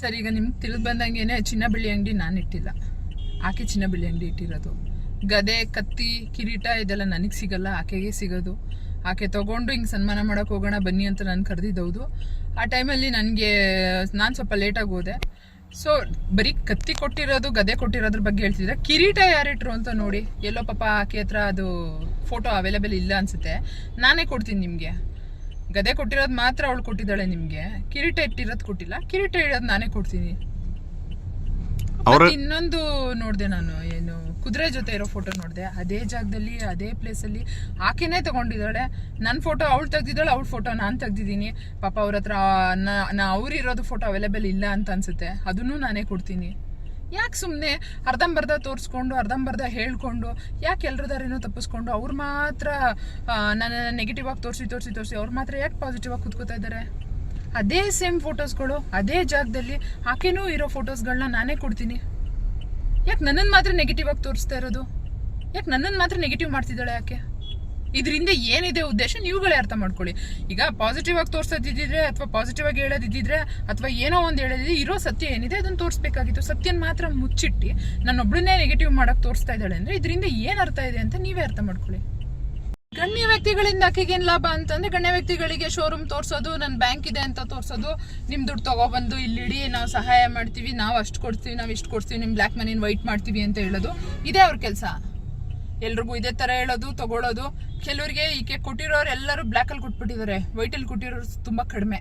Sir, ಈಗ ನಿಮ್ಗೆ ತಿಳಿದು ಬಂದಂಗೆ ಚಿನ್ನ ಬೆಳ್ಳಿ ಅಂಗಡಿ ನಾನು ಇಟ್ಟಿಲ್ಲ. ಆಕೆ ಚಿನ್ನ ಬಿಳಿ ಅಂಗಡಿ ಇಟ್ಟಿರೋದು. ಗದೆ, ಕತ್ತಿ, ಕಿರೀಟ ಇದೆಲ್ಲ ನನಗೆ ಸಿಗಲ್ಲ, ಆಕೆಗೆ ಸಿಗೋದು. ಆಕೆ ತೊಗೊಂಡು ಹಿಂಗೆ ಸನ್ಮಾನ ಮಾಡೋಕೆ ಹೋಗೋಣ, ಬನ್ನಿ ಅಂತ ನಾನು ಕರೆದಿದ್ದೌದು. ಆ ಟೈಮಲ್ಲಿ ನನಗೆ, ನಾನು ಸ್ವಲ್ಪ ಲೇಟಾಗಿ ಹೋದೆ. ಸೊ ಬರೀ ಕತ್ತಿ ಕೊಟ್ಟಿರೋದು, ಗದೆ ಕೊಟ್ಟಿರೋದ್ರ ಬಗ್ಗೆ ಹೇಳ್ತಿದ್ರೆ, ಕಿರೀಟ ಯಾರಿಟ್ರು ಅಂತ ನೋಡಿ, ಎಲ್ಲೋ ಪಾಪ ಆಕೆ ಹತ್ರ ಅದು ಫೋಟೋ ಅವೈಲೇಬಲ್ ಇಲ್ಲ ಅನಿಸುತ್ತೆ. ನಾನೇ ಕೊಡ್ತೀನಿ ನಿಮಗೆ. ಗದೆ ಕೊಟ್ಟಿರೋದು ಮಾತ್ರ ಅವಳು ಕೊಟ್ಟಿದ್ದಾಳೆ ನಿಮಗೆ. ಕಿರೀಟ ಇಟ್ಟಿರೋದು ಕೊಟ್ಟಿಲ್ಲ. ಕಿರೀಟ ಇಡೋದು ನಾನೇ ಕೊಡ್ತೀನಿ. ಇನ್ನೊಂದು ನೋಡಿದೆ ನಾನು ಏನು ಕುದುರೆ ಜೊತೆ ಇರೋ ಫೋಟೋ ನೋಡಿದೆ. ಅದೇ ಜಾಗದಲ್ಲಿ ಅದೇ ಪ್ಲೇಸಲ್ಲಿ ಆಕೆನೇ ತಗೊಂಡಿದ್ದಾಳೆ. ನನ್ನ ಫೋಟೋ ಅವಳು ತೆಗ್ದಿದ್ದಾಳೆ ಅವಳ ಫೋಟೋ ನಾನು ತೆಗ್ದಿದ್ದೀನಿ. ಪಾಪ ಅವ್ರ ಹತ್ರ ನಾ ಅವ್ರು ಇರೋದು ಫೋಟೋ ಅವೈಲೇಬಲ್ ಇಲ್ಲ ಅಂತ ಅನ್ಸುತ್ತೆ. ಅದನ್ನು ನಾನೇ ಕೊಡ್ತೀನಿ. ಯಾಕೆ ಸುಮ್ಮನೆ ಅರ್ಧಂಬರ್ಧ ತೋರಿಸ್ಕೊಂಡು, ಅರ್ಧಂಬರ್ಧ ಹೇಳ್ಕೊಂಡು, ಯಾಕೆ ಎಲ್ರದಾರೇನೋ ತಪ್ಪಿಸ್ಕೊಂಡು ಅವ್ರು ಮಾತ್ರ ನನ್ನ ನೆಗೆಟಿವ್ ಆಗಿ ತೋರಿಸಿ ತೋರಿಸಿ ತೋರಿಸಿ ಅವ್ರು ಮಾತ್ರ ಯಾಕೆ ಪಾಸಿಟಿವ್ ಆಗಿ ಕುತ್ಕೋತಾ ಇದ್ದಾರೆ ಅದೇ ಸೇಮ್ ಫೋಟೋಸ್ಗಳು ಅದೇ ಜಾಗದಲ್ಲಿ ಆಕೆನೂ ಇರೋ ಫೋಟೋಸ್ಗಳನ್ನ ನಾನೇ ಕೊಡ್ತೀನಿ. ಯಾಕೆ ನನ್ನನ್ನು ಮಾತ್ರ ನೆಗೆಟಿವ್ ಆಗಿ ತೋರಿಸ್ತಾ ಇರೋದು? ಯಾಕೆ ನನ್ನನ್ನು ಮಾತ್ರ ನೆಗೆಟಿವ್ ಮಾಡ್ತಿದ್ದಾಳೆ ಯಾಕೆ ಇದರಿಂದ ಏನಿದೆ ಉದ್ದೇಶ ನೀವುಗಳೇ ಅರ್ಥ ಮಾಡ್ಕೊಳ್ಳಿ. ಈಗ ಪಾಸಿಟಿವ್ ಆಗಿ ತೋರಿಸೋದಿದ್ದಿದ್ರೆ ಅಥವಾ ಪಾಸಿಟಿವ್ ಆಗಿ ಹೇಳೋದಿದ್ದಿದ್ರೆ ಅಥವಾ ಏನೋ ಒಂದು ಹೇಳೋದಿದ್ರೆ ಇರೋ ಸತ್ಯ ಏನಿದೆ ಅದನ್ನು ತೋರಿಸ್ಬೇಕಾಗಿತ್ತು. ಸತ್ಯನ ಮಾತ್ರ ಮುಚ್ಚಿಟ್ಟು ನನ್ನೊಬ್ಳನ್ನೇ ನೆಗೆಟಿವ್ ಮಾಡೋಕೆ ತೋರಿಸ್ತಾ ಇದ್ದಾಳೆ ಅಂದರೆ ಇದರಿಂದ ಏನು ಅರ್ಥ ಇದೆ ಅಂತ ನೀವೇ ಅರ್ಥ ಮಾಡ್ಕೊಳ್ಳಿ. ಗಣ್ಯ ವ್ಯಕ್ತಿಗಳಿಂದ ಆಕೆಗೆ ಏನು ಲಾಭ ಅಂತಂದ್ರೆ ಗಣ್ಯ ವ್ಯಕ್ತಿಗಳಿಗೆ ಶೋರೂಮ್ ತೋರಿಸೋದು ನನ್ನ ಬ್ಯಾಂಕ್ ಇದೆ ಅಂತ ತೋರಿಸೋದು ನಿಮ್ಮ ದುಡ್ಡು ತೊಗೊಬಂದು ಇಲ್ಲಿಡಿ ನಾವು ಸಹಾಯ ಮಾಡ್ತೀವಿ, ನಾವು ಅಷ್ಟು ಕೊಡ್ತೀವಿ, ನಾವು ಇಷ್ಟು ಕೊಡ್ತೀವಿ ನಿಮ್ಮ ಬ್ಲ್ಯಾಕ್ ಮನಿನ ವೈಟ್ ಮಾಡ್ತೀವಿ ಅಂತ ಹೇಳೋದು. ಇದೇ ಅವ್ರ ಕೆಲಸ. ಎಲ್ರಿಗೂ ಇದೇ ತರ ಹೇಳೋದು ತಗೊಳ್ಳೋದು ಕೆಲವರಿಗೆ ಈಕೆ ಕೊಟ್ಟಿರೋರು ಎಲ್ಲರೂ ಬ್ಲ್ಯಾಕಲ್ಲಿ ಕೊಟ್ಬಿಟ್ಟಿದ್ದಾರೆ ವೈಟಲ್ಲಿ ಕೊಟ್ಟಿರೋರು ತುಂಬಾ ಕಡಿಮೆ.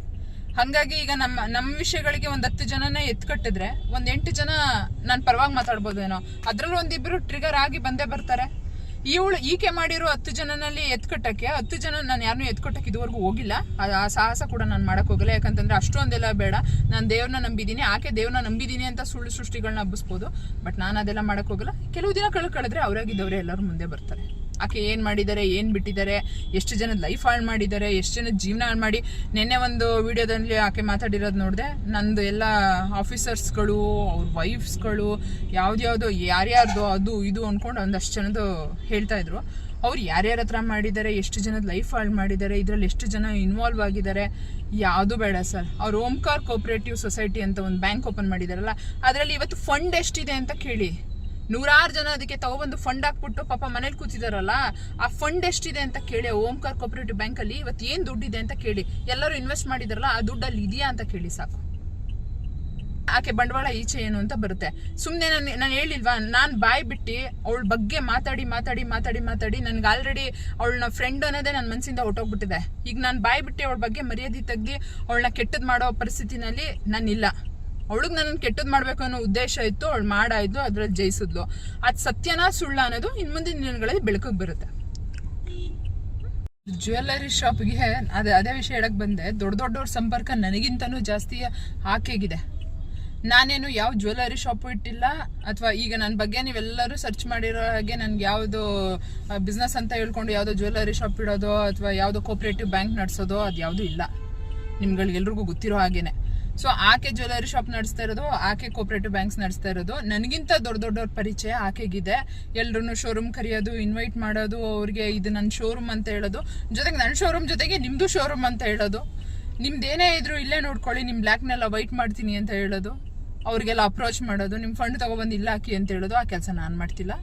ಹಾಗಾಗಿ ಈಗ ನಮ್ಮ ನಮ್ಮ ವಿಷಯಗಳಿಗೆ ಒಂದು ಹತ್ತು ಜನನೇ ಎತ್ಕಟ್ಟಿದ್ರೆ ಒಂದು ಎಂಟು ಜನ ನಾನು ಪರವಾಗಿ ಮಾತಾಡ್ಬೋದೇನೋ. ಅದರಲ್ಲೂ ಒಂದಿಬ್ರು ಟ್ರಿಗರ್ ಆಗಿ ಬಂದೇ ಬರ್ತಾರೆ. ಇವಳು ಈಕೆ ಮಾಡಿರೋ ಹತ್ತು ಜನನಲ್ಲಿ ಎತ್ಕಟ್ಟಕ್ಕೆ, ಹತ್ತು ಜನ ನಾನು ಯಾರನ್ನೂ ಎತ್ಕಟ್ಟಕ್ಕೆ ಇದುವರೆಗೂ ಹೋಗಿಲ್ಲ. ಆ- ಸಾಹಸ ಕೂಡ ನಾನು ಮಾಡಕ್ಕೆ ಹೋಗಲ್ಲ. ಯಾಕಂತಂದ್ರೆ ಅಷ್ಟೊಂದೆಲ್ಲ ಬೇಡ. ನಾನು ದೇವ್ರನ್ನ ನಂಬಿದ್ದೀನಿ. ಆಕೆ ದೇವ್ರನ್ನ ನಂಬಿದ್ದೀನಿ ಅಂತ ಸುಳ್ಳು ಸೃಷ್ಟಿಗಳನ್ನ ಹಬ್ಬಿಸ್ಬೋದು. ಬಟ್ ನಾನು ಅದೆಲ್ಲ ಮಾಡಕ್ಕೆ ಹೋಗಲ್ಲ. ಕೆಲವು ದಿನ ಕಳ್ಕಳಿದ್ರೆ ಕಳೆದ್ರೆ ಅವರಾಗಿದ್ದವರೇ ಎಲ್ಲರೂ ಮುಂದೆ ಬರ್ತಾರೆ. ಆಕೆ ಏನು ಮಾಡಿದ್ದಾರೆ, ಏನು ಬಿಟ್ಟಿದ್ದಾರೆ, ಎಷ್ಟು ಜನದ ಲೈಫ್ ಹಾಳು ಮಾಡಿದ್ದಾರೆ, ಎಷ್ಟು ಜನದ ಜೀವನ ಹಾಳು ಮಾಡಿ. ನಿನ್ನೆ ಒಂದು ವಿಡಿಯೋದಲ್ಲಿ ಆಕೆ ಮಾತಾಡಿರೋದು ನೋಡಿದೆ, ನಂದು ಎಲ್ಲ ಆಫೀಸರ್ಸ್ಗಳು ಅವ್ರ ವೈಫ್ಸ್ಗಳು ಯಾವ್ದ್ಯಾವ್ದು, ಯಾರ್ಯಾರ್ದು ಅದು ಇದು ಅಂದ್ಕೊಂಡು ಒಂದಷ್ಟು ಜನದ್ದು ಹೇಳ್ತಾ ಇದ್ರು. ಅವ್ರು ಯಾರ್ಯಾರ ಹತ್ರ ಮಾಡಿದ್ದಾರೆ, ಎಷ್ಟು ಜನದ ಲೈಫ್ ಹಾಳು ಮಾಡಿದ್ದಾರೆ, ಇದರಲ್ಲಿ ಎಷ್ಟು ಜನ ಇನ್ವಾಲ್ವ್ ಆಗಿದ್ದಾರೆ, ಯಾವುದು ಬೇಡ ಸರ್. ಅವ್ರು ಓಂಕಾರ್ ಕೋಪರೇಟಿವ್ ಸೊಸೈಟಿ ಅಂತ ಒಂದು ಬ್ಯಾಂಕ್ ಓಪನ್ ಮಾಡಿದಾರಲ್ಲ, ಅದರಲ್ಲಿ ಇವತ್ತು ಫಂಡ್ ಎಷ್ಟಿದೆ ಅಂತ ಕೇಳಿ. ನೂರಾರು ಜನ ಅದಕ್ಕೆ ತಗೊಬಂದು ಫಂಡ್ ಹಾಕ್ಬಿಟ್ಟು ಪಾಪ ಮನೇಲಿ ಕೂತಿದಾರಲ್ಲ, ಆ ಫಂಡ್ ಎಷ್ಟಿದೆ ಅಂತ ಕೇಳಿ ಓಂಕಾರ್ ಕೋಪರೇಟಿವ್ ಬ್ಯಾಂಕ್ ಅಲ್ಲಿ ಇವತ್ತು ಏನು ದುಡ್ಡಿದೆ ಅಂತ ಕೇಳಿ, ಎಲ್ಲರೂ ಇನ್ವೆಸ್ಟ್ ಮಾಡಿದಾರಲ್ಲ, ಆ ದುಡ್ಡಲ್ಲಿ ಇದೆಯಾ ಅಂತ ಕೇಳಿ ಸಾಕು. ಆಕೆ ಬಂಡವಾಳ ಈಚೆ ಏನು ಅಂತ ಬರುತ್ತೆ. ಸುಮ್ಮನೆ ನಾನು ನಾನು ಹೇಳಿಲ್ವಾ, ನಾನು ಬಾಯ್ ಬಿಟ್ಟು ಅವಳ ಬಗ್ಗೆ ಮಾತಾಡಿ ಮಾತಾಡಿ ಮಾತಾಡಿ ಮಾತಾಡಿ ನನಗೆ ಆಲ್ರೆಡಿ ಅವಳನ್ನ ಫ್ರೆಂಡ್ ಅನ್ನೋದೇ ನನ್ನ ಮನಸ್ಸಿಂದ ಹೊಟ್ಟೋಗ್ಬಿಟ್ಟಿದೆ ಈಗ ನಾನು ಬಾಯ್ ಬಿಟ್ಟು ಅವಳ ಬಗ್ಗೆ ಮರ್ಯಾದೆ ತೆಗ್ದು ಅವಳನ್ನ ಕೆಟ್ಟದ್ದು ಮಾಡೋ ಪರಿಸ್ಥಿತಿನಲ್ಲಿ ನಾನಿಲ್ಲ. ಅವಳಿಗೆ ನನ್ನನ್ನು ಕೆಟ್ಟದ್ ಮಾಡ್ಬೇಕು ಅನ್ನೋ ಉದ್ದೇಶ ಇತ್ತು, ಅವಳು ಮಾಡಾಯ್ತು ಅದ್ರಲ್ಲಿ ಜಯಿಸಿದ್ಲು. ಅದು ಸತ್ಯನ ಸುಳ್ಳ ಅನ್ನೋದು ಇನ್ನು ಮುಂದಿನ ದಿನಗಳಲ್ಲಿ ಬೆಳಕಿಗೆ ಬರುತ್ತೆ. ಜ್ಯುವೆಲ್ಲರಿ ಶಾಪ್ಗೆ ಅದೇ ಅದೇ ವಿಷಯ ಹೇಳಕ್ ಬಂದೆ. ದೊಡ್ಡ ದೊಡ್ಡವ್ರ ಸಂಪರ್ಕ ನನಗಿಂತನೂ ಜಾಸ್ತಿ ಆಕೆಗಿದೆ ನಾನೇನು ಯಾವ ಜ್ಯುವೆಲ್ಲರಿ ಶಾಪು ಇಟ್ಟಿಲ್ಲ, ಅಥವಾ ಈಗ ನನ್ನ ಬಗ್ಗೆ ನೀವೆಲ್ಲರೂ ಸರ್ಚ್ ಮಾಡಿರೋ ಹಾಗೆ ನನ್ಗೆ ಯಾವುದು ಬಿಸ್ನೆಸ್ ಅಂತ ಹೇಳ್ಕೊಂಡು ಯಾವುದೋ ಜ್ಯುವೆಲ್ಲರಿ ಶಾಪ್ ಇಡೋದೋ, ಅಥವಾ ಯಾವುದೋ ಕೋಪರೇಟಿವ್ ಬ್ಯಾಂಕ್ ನಡೆಸೋದೋ ಅದು ಯಾವುದೂ ಇಲ್ಲ. ನಿಮ್ಗಳಿಗೆಲ್ರಿಗೂ ಗೊತ್ತಿರೋ ಹಾಗೇನೆ. ಸೊ ಆಕೆ ಜ್ಯುವೆಲರಿ ಶಾಪ್ ನಡೆಸ್ತಾ ಇರೋದು, ಆಕೆ ಕೋಪರೇಟಿವ್ ಬ್ಯಾಂಕ್ಸ್ ನಡೆಸ್ತಾ ಇರೋದು. ನನಗಿಂತ ದೊಡ್ಡ ದೊಡ್ಡವ್ರ ಪರಿಚಯ ಆಕೆಗಿದೆ. ಎಲ್ರೂ ಶೋರೂಮ್ ಕರೆಯೋದು ಇನ್ವೈಟ್ ಮಾಡೋದು, ಅವ್ರಿಗೆ ಇದು ನನ್ನ ಶೋರೂಮ್ ಅಂತ ಹೇಳೋದು. ಜೊತೆಗೆ ನನ್ನ ಶೋರೂಮ್ ಜೊತೆಗೆ ನಿಮ್ಮದು ಶೋರೂಮ್ ಅಂತ ಹೇಳೋದು. ನಿಮ್ದೇನೇ ಇದ್ರು ಇಲ್ಲೇ ನೋಡ್ಕೊಳ್ಳಿ ನಿಮ್ಮ ಬ್ಲ್ಯಾಕ್ನೆಲ್ಲ ವೈಟ್ ಮಾಡ್ತೀನಿ ಅಂತ ಹೇಳೋದು. ಅವ್ರಿಗೆಲ್ಲ ಅಪ್ರೋಚ್ ಮಾಡೋದು ನಿಮ್ಮ ಫಂಡ್ ತೊಗೊಬಂದು ಇಲ್ಲ ಹಾಕಿ ಅಂತ ಹೇಳೋದು. ಆ ಕೆಲಸ ನಾನು ಮಾಡ್ತಿಲ್ಲ.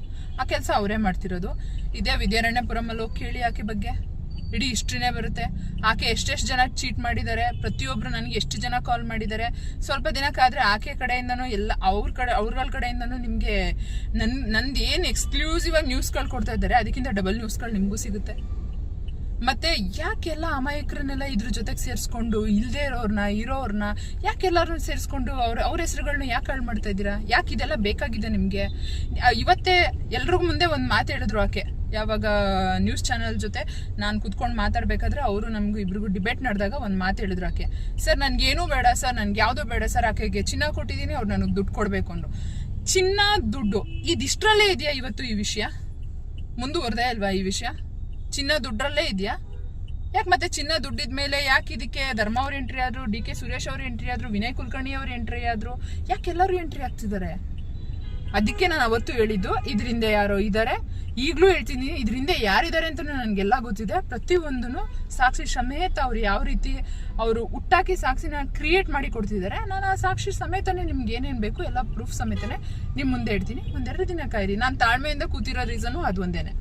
ಆ ಕೆಲಸ ಅವರೇ ಮಾಡ್ತಿರೋದು. ಇದೇ ವಿದ್ಯಾರಣ್ಯಪುರಮಲ್ಲಿ ಹೋಗಿ ಕೇಳಿ ಆಕೆ ಬಗ್ಗೆ. ಇಡೀ ಹಿಸ್ಟ್ರಿನೇ ಬರುತ್ತೆ. ಆಕೆ ಎಷ್ಟೆಷ್ಟು ಜನ ಚೀಟ್ ಮಾಡಿದ್ದಾರೆ ಪ್ರತಿಯೊಬ್ಬರು ನನಗೆ ಎಷ್ಟು ಜನ ಕಾಲ್ ಮಾಡಿದ್ದಾರೆ. ಸ್ವಲ್ಪ ದಿನಕ್ಕಾದರೆ ಆಕೆ ಕಡೆಯಿಂದನೂ ಎಲ್ಲ, ಅವ್ರ ಕಡೆ ಅವ್ರಗಳ ಕಡೆಯಿಂದನೂ ನಿಮಗೆ ನನ್ನ ನಂದು ಏನು ಎಕ್ಸ್ಕ್ಲೂಸಿವ್ ಆಗಿ ನ್ಯೂಸ್ಗಳು ಕೊಡ್ತಾ ಇದ್ದಾರೆ, ಅದಕ್ಕಿಂತ ಡಬಲ್ ನ್ಯೂಸ್ಗಳು ನಿಮಗೂ ಸಿಗುತ್ತೆ. ಮತ್ತೆ ಯಾಕೆಲ್ಲ ಅಮಾಯಕರನ್ನೆಲ್ಲ ಇದ್ರ ಜೊತೆಗೆ ಸೇರಿಸ್ಕೊಂಡು ಇಲ್ಲದೆ ಇರೋರ್ನ ಇರೋರ್ನ ಯಾಕೆಲ್ಲರನ್ನ ಸೇರಿಸ್ಕೊಂಡು ಅವ್ರ ಅವ್ರ ಹೆಸರುಗಳನ್ನ ಯಾಕೆ ಹಾಳು ಮಾಡ್ತಾ ಇದ್ದೀರಾ? ಯಾಕೆ ಇದೆಲ್ಲ ಬೇಕಾಗಿದೆ ನಿಮಗೆ? ಇವತ್ತೇ ಎಲ್ರಿಗೂ ಮುಂದೆ ಒಂದು ಮಾತು ಹೇಳಿದ್ರು ಆಕೆ. ಯಾವಾಗ ನ್ಯೂಸ್ ಚಾನೆಲ್ ಜೊತೆ ನಾನು ಕುತ್ಕೊಂಡು ಮಾತಾಡ್ಬೇಕಾದ್ರೆ ಅವರು ನಮಗೂ ಇಬ್ರಿಗೂ ಡಿಬೇಟ್ ನಡೆದಾಗ ಒಂದು ಮಾತು ಹೇಳಿದ್ರು ಆಕೆ. ಸರ್, ನನಗೇನೂ ಬೇಡ ಸರ್, ನನಗೆ ಯಾವುದೂ ಬೇಡ ಸರ್ ಆಕೆಗೆ ಚಿನ್ನ ಕೊಟ್ಟಿದ್ದೀನಿ ಅವ್ರು ನನಗೆ ದುಡ್ಡು ಕೊಡಬೇಕು ಅಂದ್ರು. ಚಿನ್ನ, ದುಡ್ಡು ಇದಿಷ್ಟರಲ್ಲೇ ಇದೆಯಾ ಇವತ್ತು ಈ ವಿಷಯ? ಮುಂದುವರೆದೇ ಅಲ್ವಾ ಈ ವಿಷಯ? ಚಿನ್ನ ದುಡ್ಡರಲ್ಲೇ ಇದೆಯಾ? ಯಾಕೆ ಮತ್ತೆ ಚಿನ್ನ ದುಡ್ಡಿದ ಮೇಲೆ ಯಾಕೆ ಇದಕ್ಕೆ ಧರ್ಮ ಅವ್ರ ಎಂಟ್ರಿ ಆದ್ರು, ಡಿ ಕೆ ಸುರೇಶ್ ಅವ್ರ ಎಂಟ್ರಿ ಆದ್ರು, ವಿನಯ್ ಕುಲಕರ್ಣಿ ಅವ್ರ ಎಂಟ್ರಿ ಆದ್ರು, ಯಾಕೆ ಎಲ್ಲರೂ ಎಂಟ್ರಿ ಆಗ್ತಿದ್ದಾರೆ ಅದಕ್ಕೆ ನಾನು ಅವತ್ತು ಹೇಳಿದ್ದು, ಇದರಿಂದ ಯಾರೋ ಇದ್ದಾರೆ ಈಗಲೂ ಹೇಳ್ತೀನಿ, ಇದರಿಂದ ಯಾರಿದ್ದಾರೆ ಅಂತ ನನಗೆಲ್ಲ ಗೊತ್ತಿದೆ. ಪ್ರತಿಯೊಂದೂ ಸಾಕ್ಷಿ ಸಮೇತ ಅವ್ರು ಯಾವ ರೀತಿ ಅವರು ಹುಟ್ಟಾಕಿ ಸಾಕ್ಷಿನ ಕ್ರಿಯೇಟ್ ಮಾಡಿ ಕೊಡ್ತಿದ್ದಾರೆ, ನಾನು ಆ ಸಾಕ್ಷಿ ಸಮೇತನೇ ನಿಮ್ಗೆ ಏನೇನು ಬೇಕು ಎಲ್ಲ ಪ್ರೂಫ್ ಸಮೇತನೇ ನಿಮ್ಮ ಮುಂದೆ ಇಡ್ತೀನಿ. ಒಂದೆರಡು ದಿನ ಕಾಯಿರಿ. ನಾನು ತಾಳ್ಮೆಯಿಂದ ಕೂತಿರೋ ರೀಸನು ಅದು ಒಂದೇನೆ.